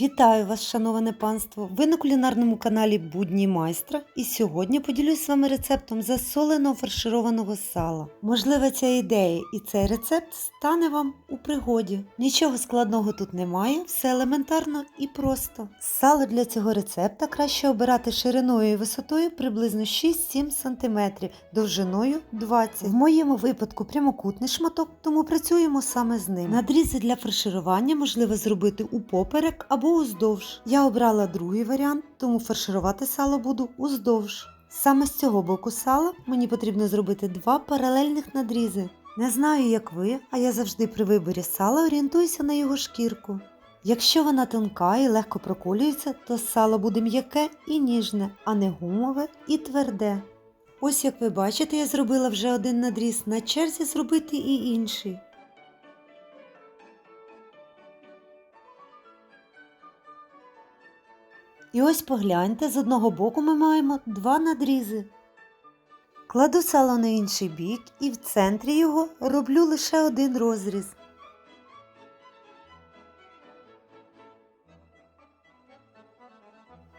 Вітаю вас, шановане панство! Ви на кулінарному каналі Будні майстра і сьогодні поділюсь з вами рецептом засоленого фаршированого сала. Можливо, ця ідея і цей рецепт стане вам у пригоді. Нічого складного тут немає, все елементарно і просто. Сало для цього рецепта краще обирати шириною і висотою приблизно 6-7 см, довжиною 20 В моєму випадку прямокутний шматок, тому працюємо саме з ним. Надрізи для фарширування можливо зробити упоперек або уздовж. Я обрала другий варіант, тому фарширувати сало буду уздовж. Саме з цього боку сала мені потрібно зробити два паралельних надрізи. Не знаю, як ви, а я завжди при виборі сала орієнтуюся на його шкірку. Якщо вона тонка і легко проколюється, то сало буде м'яке і ніжне, а не гумове і тверде. Ось як ви бачите, я зробила вже один надріз, на черзі зробити і інший. І ось погляньте, з одного боку ми маємо два надрізи. Кладу сало на інший бік і в центрі його роблю лише один розріз.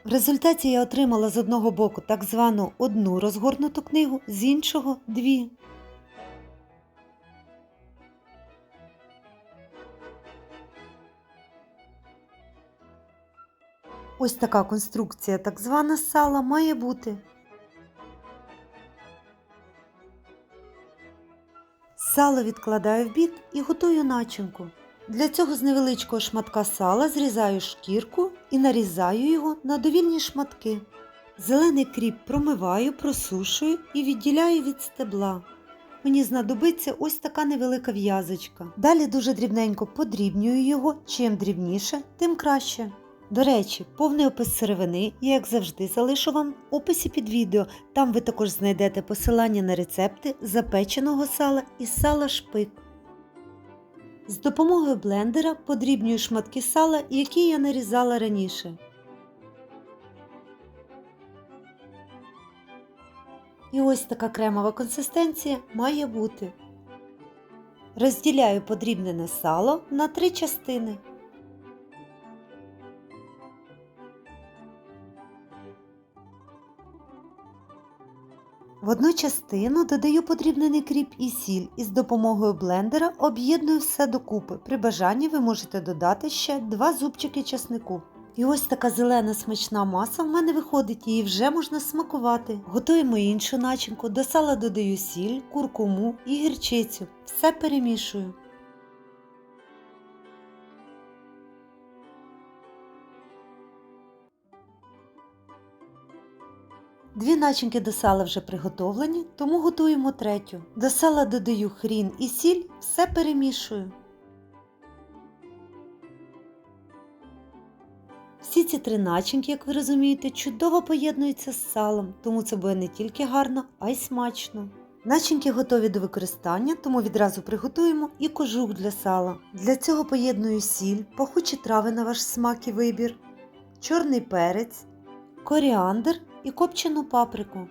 В результаті я отримала з одного боку так звану одну розгорнуту книгу, з іншого дві. Ось така конструкція так звана сала має бути. Сало відкладаю в бік і готую начинку. Для цього з невеличкого шматка сала зрізаю шкірку і нарізаю його на довільні шматки. Зелений кріп промиваю, просушую і відділяю від стебла. Мені знадобиться ось така невелика в'язочка. Далі дуже дрібненько подрібнюю його, чим дрібніше, тим краще. До речі, повний опис сировини я, як завжди, залишу вам в описі під відео. Там ви також знайдете посилання на рецепти запеченого сала і сала шпик. З допомогою блендера подрібнюю шматки сала, які я нарізала раніше. І ось така кремова консистенція має бути. Розділяю подрібнене сало на три частини. В одну частину додаю подрібнений кріп і сіль і з допомогою блендера об'єдную все докупи. При бажанні ви можете додати ще два зубчики часнику. І ось така зелена смачна маса в мене виходить, її вже можна смакувати. Готуємо іншу начинку, до сала додаю сіль, куркуму і гірчицю. Все перемішую. Дві начинки до сала вже приготовлені, тому готуємо третю. До сала додаю хрін і сіль, все перемішую. Всі ці три начинки, як ви розумієте, чудово поєднуються з салом, тому це буде не тільки гарно, а й смачно. Начинки готові до використання, тому відразу приготуємо і кожух для сала. Для цього поєдную сіль, пахучі трави на ваш смак і вибір, чорний перець, коріандр і копчену паприку.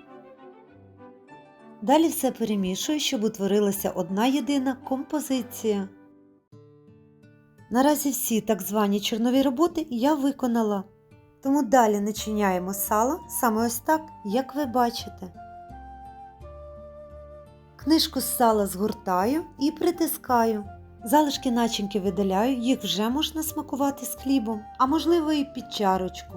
Далі все перемішую, щоб утворилася одна єдина композиція. Наразі всі так звані чорнові роботи я виконала. Тому далі начиняємо сало саме ось так, як ви бачите. Книжку з сала згортаю і притискаю. Залишки начинки видаляю, їх вже можна смакувати з хлібом, а можливо і під чарочку.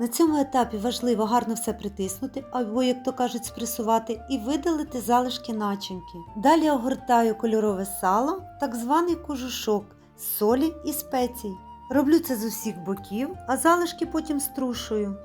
На цьому етапі важливо гарно все притиснути, або, як то кажуть, спресувати і видалити залишки начинки. Далі огортаю кольорове сало, так званий кожушок з солі і спецій. Роблю це з усіх боків, а залишки потім струшую.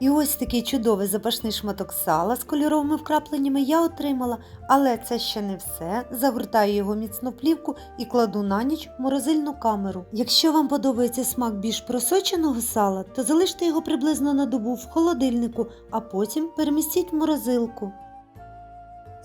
І ось такий чудовий запашний шматок сала з кольоровими вкрапленнями я отримала, але це ще не все. Загортаю його міцно плівку і кладу на ніч в морозильну камеру. Якщо вам подобається смак більш просоченого сала, то залиште його приблизно на добу в холодильнику, а потім перемістіть в морозилку.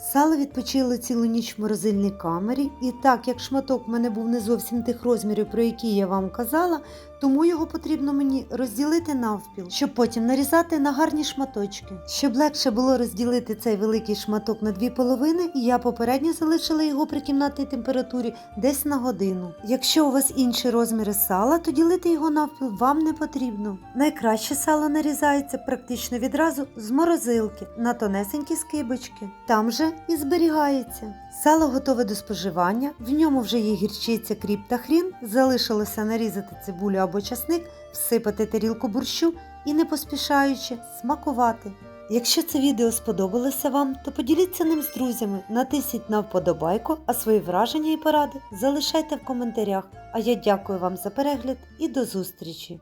Сало відпочило цілу ніч в морозильній камері, і так як шматок в мене був не зовсім тих розмірів, про які я вам казала, тому його потрібно мені розділити навпіл, щоб потім нарізати на гарні шматочки. Щоб легше було розділити цей великий шматок на дві половини, я попередньо залишила його при кімнатній температурі десь на годину. Якщо у вас інші розміри сала, то ділити його навпіл вам не потрібно. Найкраще сало нарізається практично відразу з морозилки на тонесенькі скибочки. Там же і зберігається. Сало готове до споживання, в ньому вже є гірчиця, кріп та хрін. Залишилося нарізати цибулю або часник, всипати тарілку борщу і не поспішаючи смакувати. Якщо це відео сподобалося вам, то поділіться ним з друзями, натисніть на вподобайку, а свої враження і поради залишайте в коментарях. А я дякую вам за перегляд і до зустрічі!